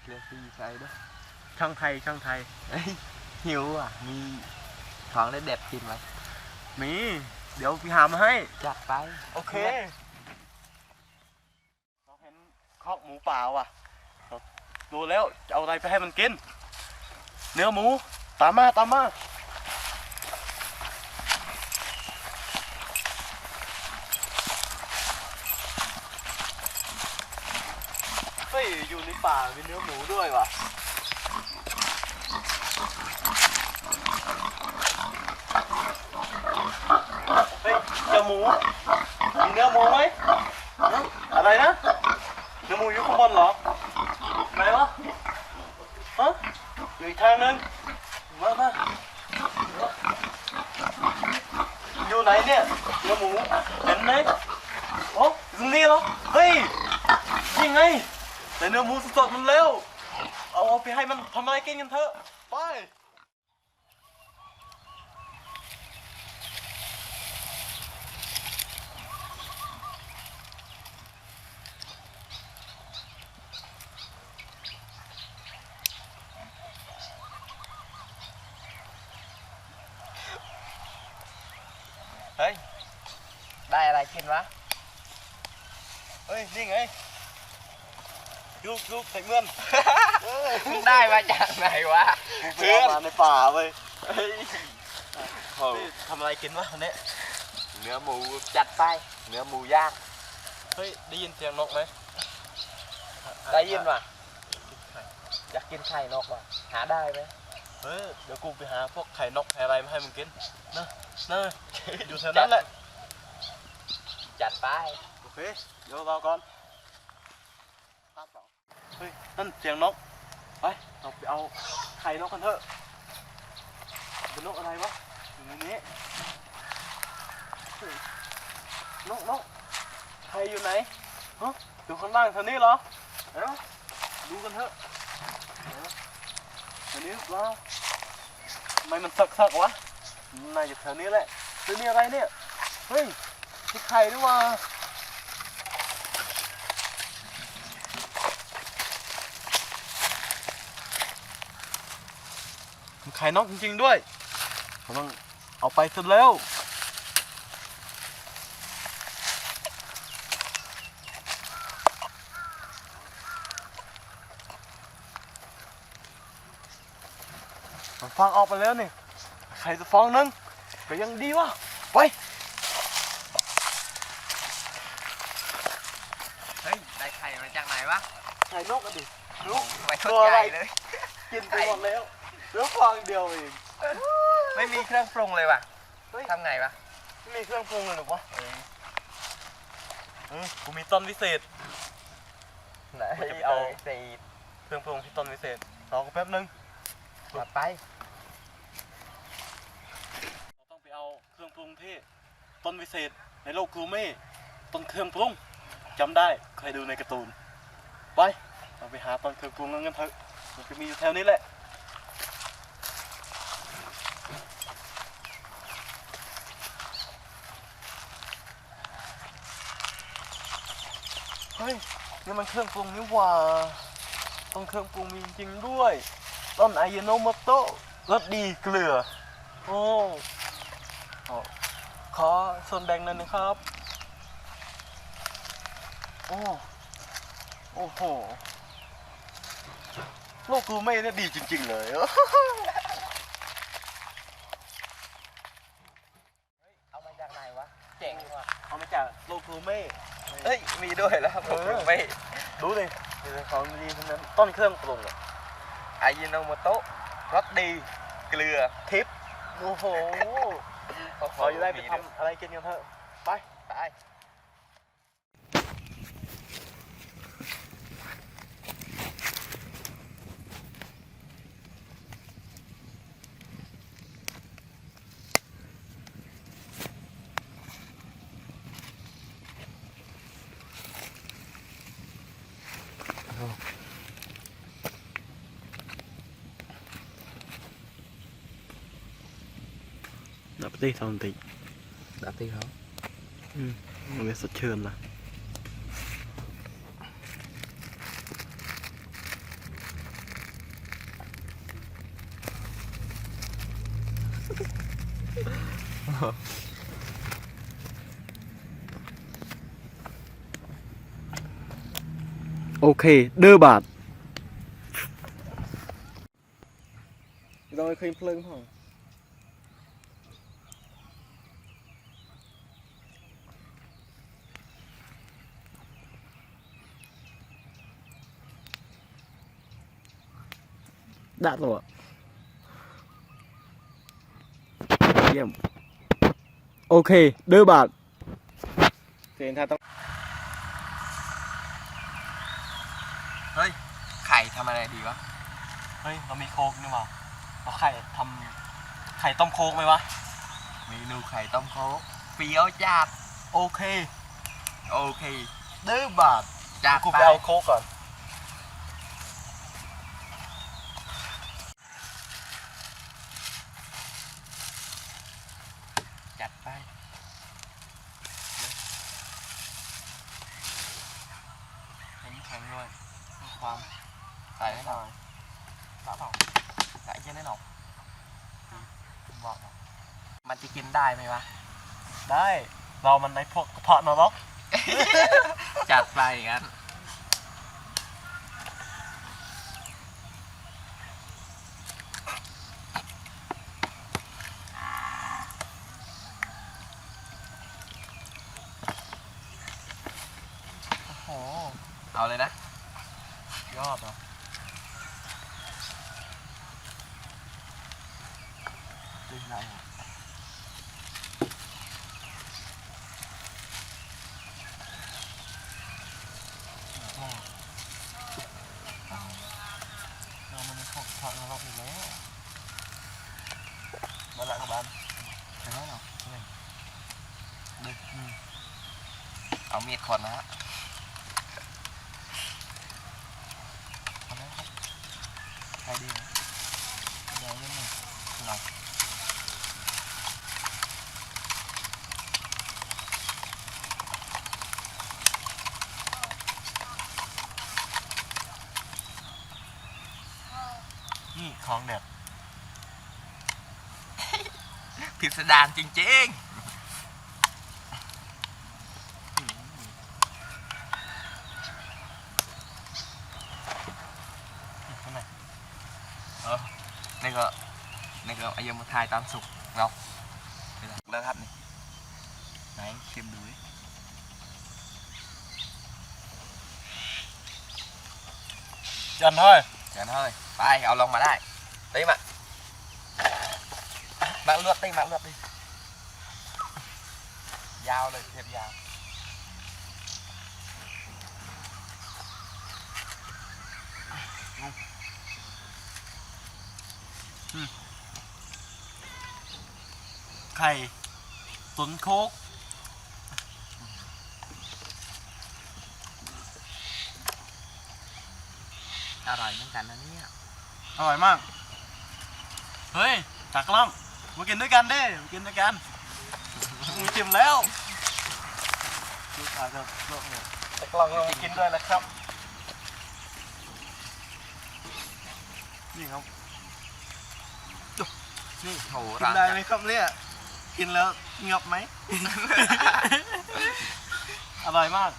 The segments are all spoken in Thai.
เคลียร์ซีใช้ด้วยช่างไทยช่างไทยเฮ้ยหิวอะ มีของได้เด็ดกินไหมมี เดี๋ยวพี่หามาให้ จัดไปโอเคเราเห็นคอกหมูป่าว่ะเราดูแล้วจะเอาอะไรไปให้มันกิน เนื้อหมู ตามมาตามมา เฮ้ย อยู่ใน ป่ามีเนื้อหมูด้วยว่ะเฮ้ยเจ้าหมู มีเนื้อหมูไหมอะไรนะ เนื้อหมูอยู่ข้างบนเหรอไหนวะฮะอยู่อีกทางนึงมามาอยู่ไหนเนี่ยเนื้อหมูเห็นไหมโอ้อยู่ตรงนี้เหรอเฮ้ยยังไง แต่เนื้อหมูสดๆมันเร็ว เอาเอาไปให้มันทำอะไรกินกันเถอะ ไป เฮ้ย ได้อะไรกินวะ เฮ้ย นี่ไง ลูกลูกใส่เมื่อนได้มาจากไหนวะเพื่อนมาในป่าเว้ยเฮ้ยโอ้นี่ทำอะไรกินวะวันนี้เนื้อหมูจัดไปเนื้อหมูย่างเฮ้ยได้ยินเสียงนกไหมได้ยินว่ะอยากกินไข่นกว่ะหาได้ไหมเฮ้ยเดี๋ยวกูไปหาพวกไข่นกไข่อะไรมาให้มึงกินนะนะอยู่แถวนั้นแหละจัดไปโอเคเดี๋ยวรอก่อนเฮ้ย นั่นเสียงนก ไปเราไปเอาไข่นกกันเถอะ เป็นนกอะไรวะอยู่ในนี้นกนกไข่อยู่ไหนฮะอยู่ข้างล่างแถวนี้เหรอเอ้าดูกันเถอะเอ้าแถวนี้หรือเปล่าทำไมมันสักสักวะน่าอยู่แถวนี้แหละแถวนี้อะไรเนี่ย เฮ้ยนี่ไข่ด้วยวะ มันไข่นกจริงๆด้วยเราต้องเอาไปสุดแล้ว มันฟังออกไปแล้วนี่ไข่จะฟองนึงก็ยังดีวะไปเฮ้ย ได้ไข่มาจากไหนวะ ไข่นกอะดิลูกไม่ตัเข้าวอะใจไรเลย กินไปหมดแล้ว เหลือฟองเดียวเองไม่มีเครื่องปรุงเลยว่ะเฮ้ยทำไงวะไม่มีเครื่องปรุงเลยหรอวะเออเออกูมีต้นวิเศษ ไหนมันจะไปเอาสีเครื่องปรุงที่ต้นวิเศษรอกูแป๊บนึงจัดไป เราต้องไปเอาเครื่องปรุงที่ต้นวิเศษในโลกกูเม่ต้นเครื่องปรุงจำได้เคยดูในการ์ตูน ไปเราไปหาต้นเครื่องปรุงนั้นกันเถอะมันจะมีอยู่แถวนี้แหละ เฮ้ยนี่มันเครื่องปรุงนี่หว่าต้นเครื่องปรุงมีจริงๆด้วย ต้นไอายโนโมโตะรสดีเกลือ โอ้ขอขอส่วนแบ่งหน่อยนะครับ โอ้โอ้โหโลกกูไม่เนี่ยดีจริง ๆ เลยเอามาจากไหนวะ เจ๋งว่ะ เอามาจากโลกกูไม่ เฮ้ยมีด้วยแล้วผมเออไม่รู้เลยเป็นของดีทั้งนั้นต้นเครื่องปรุงอะอายิโนโมโตะรสดีเกลือทิปโอ้โหโอ้โหขอจะได้ไปมีทำอะไรกินกันเถอะไปไป ទេថតបន្តិចដាក់ទីហោវាសុទ្ធឈើណាស់អូខេដឺបាទដល់ឃើញភ្លើងផង ดชื่นนะ Ok, đưa bạt. Rồi khơi phơi không? Đã rồi ạ. Điểm. Ok, đưa bạt. Thì ta ต้องเฮ้ยไข่ทำอะไรดีวะเฮ้ยเรามีโคกนี่หว่าเอาไข่ทำไข่ต้มโคกไหมวะเมนูไข่ต้มโค้กเปรี้ยวจัดโอเค โอเคดื้อบาทจัดกูไปไปเอาโคกก่อน จัดไปเห็นแข็งด้วยมีความใส่ให้หน่อยใส่เปล่า ใส่แค่นี้หน่อยผมบอกนะมันจะกินได้ไหมวะ ได้ เรามันในพวกกระเพาะนรก จัดไปอย่างนั้น โอ้โห เอาเลยนะ ยอดอะดึง ได้อะโอ้เรามันในพวกกระเพาะนรกแล้วมาละกับบ้านใช่ไหมเนาะดึกเอามีดคนนะฮะเอาเลยครับใครดีนะเดี๋ยวยังไงหน่อย นี่ ของเด็ดพิสดารจริงข้างในๆเออนี่ก็นี่ก็อายุมาทายตามสุกเนาะนี่แหละแล้วครับนี่ไหนชิมดูดิจันเฮ้ยเดี๋ยวนะเฮ้ยไปเอาลงมาได้ ตีมามาลวดตีมาลวดตียาวเลยเทียบยาวไข่ตุนโคกอร่อยเหมือนกันนะเนี่ย อร่อยมาก เฮ้ยจากกล้องมากินด้วยกันเด้มากินด้วยกันมีจิ้มแล้วลูกค้าจะโลกเนี่ยจากกล้องเรามากินด้วยนะครับ นี่ครับนี่โหกินร้านได้ไหมครับเนี่ยกินแล้วเงียบไหม อร่อยมาก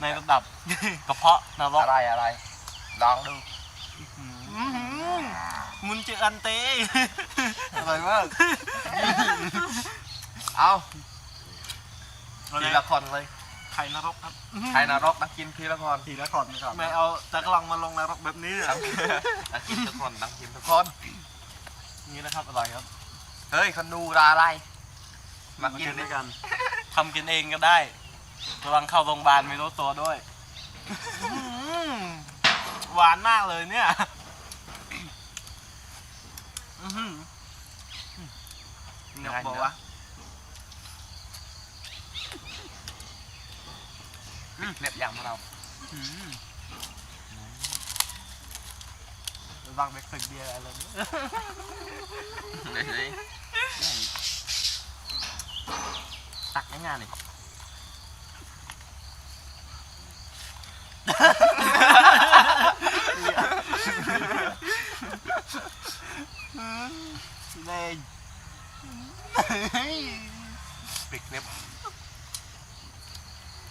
ในระดับกระเพาะนรกอะไรอะไรลองดูอื้อหือ มุนเจออันเต้ อร่อยมาก เอาเอาทีเลยละคนเลยไข่นรกครับใครนรกนักกินทีละคนทีละคนนะครับไม่เอาจากกลังมาลงนรกแบบนี้นักนักกินทุกคนนักกินทุกคน นี่นะครับอร่อยครับ เฮ้ยคนดูราอะไร มากินด้ด้ววยยกักันนทำกินเองก็ได้ระวังเข้าโรงพยาบาลไม่รู้ตัวด้วยอื้อหือหวานมากเลยเนี่ย อื้อหือเงียบบอกว่าเล็บยำของเราอืมระวังไปฝึกเบียร์อะไรเนี่ยเฮ้ยตักง่ายๆเลย đây bịt nếp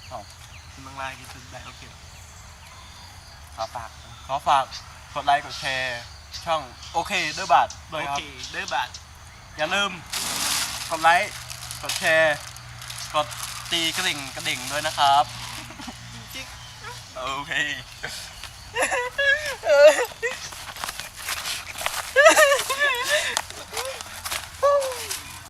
không tương lai cái tương đại nó kiểu ขอฝากขอฝากกดไลค์กดแชร์ ช่องโอเคเด้อบาทโอเคเด้อบาทอย่าลืมกดไลค์ กดแชร์ กดตีกระดิ่งกระดิ่งด้วยนะครับโอเค เ